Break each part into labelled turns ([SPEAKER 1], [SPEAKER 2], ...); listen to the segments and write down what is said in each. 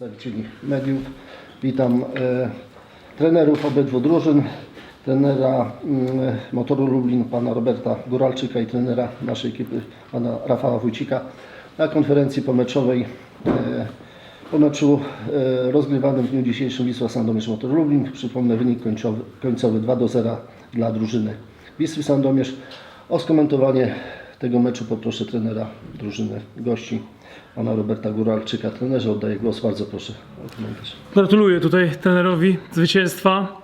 [SPEAKER 1] przedstawicieli mediów. Witam e, trenerów obydwu drużyn, trenera mm, Motoru Lublin, pana Roberta Góralczyka i trenera naszej ekipy, pana Rafała Wójcika na konferencji pomeczowej e, po meczu e, rozgrywanym w dniu dzisiejszym Wisła Sandomierz Motor Lublin. Przypomnę wynik końcowy, końcowy 2 do 0 dla drużyny Wisły Sandomierz. O skomentowanie tego meczu poproszę trenera drużyny gości, pana Roberta Góralczyka. Trenerze oddaję głos, bardzo proszę o komentarz.
[SPEAKER 2] Gratuluję tutaj trenerowi zwycięstwa.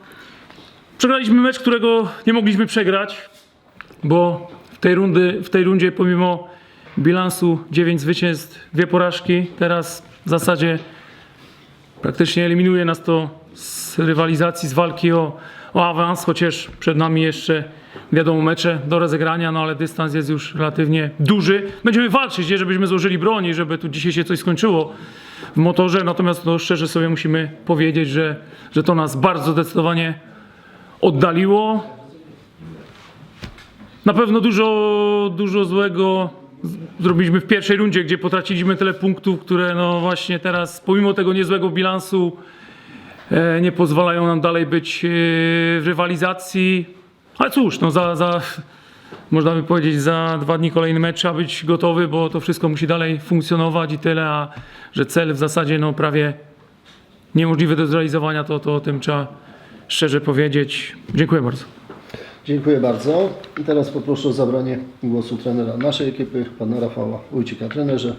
[SPEAKER 2] Przegraliśmy mecz, którego nie mogliśmy przegrać, bo w tej, rundy, w tej rundzie pomimo bilansu 9 zwycięstw, dwie porażki, teraz w zasadzie praktycznie eliminuje nas to z rywalizacji, z walki o, o awans, chociaż przed nami jeszcze wiadomo mecze do rozegrania, no ale dystans jest już relatywnie duży. Będziemy walczyć, nie żebyśmy złożyli broni, żeby tu dzisiaj się coś skończyło w motorze, natomiast no, szczerze sobie musimy powiedzieć, że, że to nas bardzo zdecydowanie oddaliło. Na pewno dużo, dużo złego zrobiliśmy w pierwszej rundzie, gdzie potraciliśmy tyle punktów, które no właśnie teraz, pomimo tego niezłego bilansu, nie pozwalają nam dalej być e, w rywalizacji. Ale cóż, no za, za, można by powiedzieć, za dwa dni kolejny mecz trzeba być gotowy, bo to wszystko musi dalej funkcjonować i tyle, a że cel w zasadzie no prawie niemożliwy do zrealizowania, to, to o tym trzeba szczerze powiedzieć. Dziękuję bardzo.
[SPEAKER 1] Dziękuję bardzo. I teraz poproszę o zabranie głosu trenera naszej ekipy, pana Rafała Wójcika. Trenerze.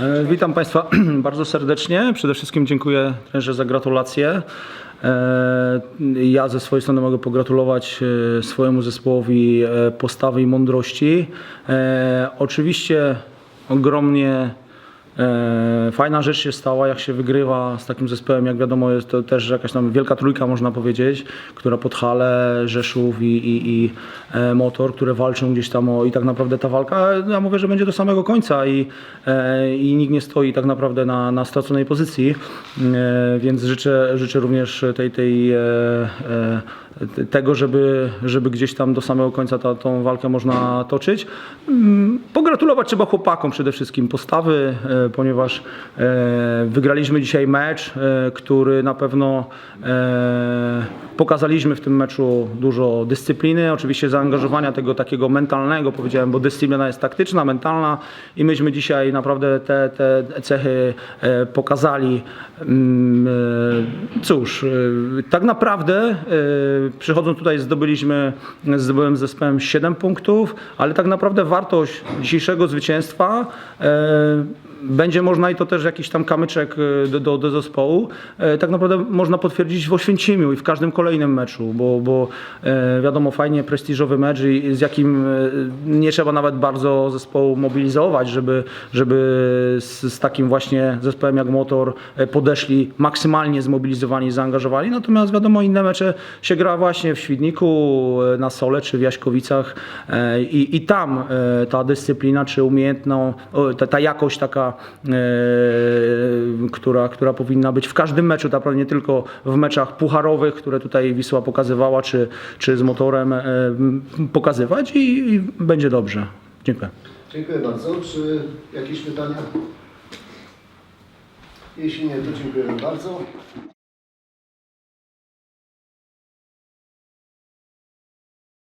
[SPEAKER 3] E, Witam Państwa bardzo serdecznie. Przede wszystkim dziękuję trenerze za gratulacje. E, Ja ze swojej strony mogę pogratulować e, swojemu zespołowi postawy i mądrości. Oczywiście ogromnie fajna rzecz się stała, jak się wygrywa z takim zespołem, jak wiadomo jest to też jakaś tam wielka trójka można powiedzieć, która pod Hale, Rzeszów i, i, i e, Motor, które walczą gdzieś tam o i tak naprawdę ta walka, ja mówię, że będzie do samego końca i, e, i nikt nie stoi tak naprawdę na, na straconej pozycji, e, więc życzę, życzę również tej, tej e, e, tego, żeby, żeby gdzieś tam do samego końca ta, tą walkę można toczyć. Mm, Pogratulować trzeba chłopakom przede wszystkim postawy, e, ponieważ e, wygraliśmy dzisiaj mecz, e, który na pewno e, pokazaliśmy w tym meczu dużo dyscypliny, oczywiście zaangażowania tego takiego mentalnego, powiedziałem, bo dyscyplina jest taktyczna, mentalna i myśmy dzisiaj naprawdę te, te cechy e, pokazali. Mm, e, Cóż, e, tak naprawdę e, przychodząc tutaj zdobyliśmy, z zespołem 7 punktów, ale tak naprawdę wartość dzisiejszego zwycięstwa e, będzie można i to też jakiś tam kamyczek e, do, do, do zespołu, e, tak naprawdę można potwierdzić w Oświęcimiu i w każdym kolejnym meczu, bo, bo e, wiadomo, fajnie prestiżowy mecz i z jakim e, nie trzeba nawet bardzo zespołu mobilizować, żeby, żeby z, z takim właśnie zespołem jak Motor podeszli maksymalnie zmobilizowani, zaangażowani, natomiast wiadomo, inne mecze się gra właśnie w Świdniku, na Sole czy w Jaśkowicach i, i tam ta dyscyplina czy umiejętną, ta, ta jakość taka, e, która, która powinna być w każdym meczu, naprawdę nie tylko w meczach pucharowych, które tutaj Wisła pokazywała, czy, czy z motorem e, pokazywać i, i będzie dobrze. Dziękuję.
[SPEAKER 1] Dziękuję bardzo. Czy jakieś pytania? Jeśli nie, to dziękujemy bardzo.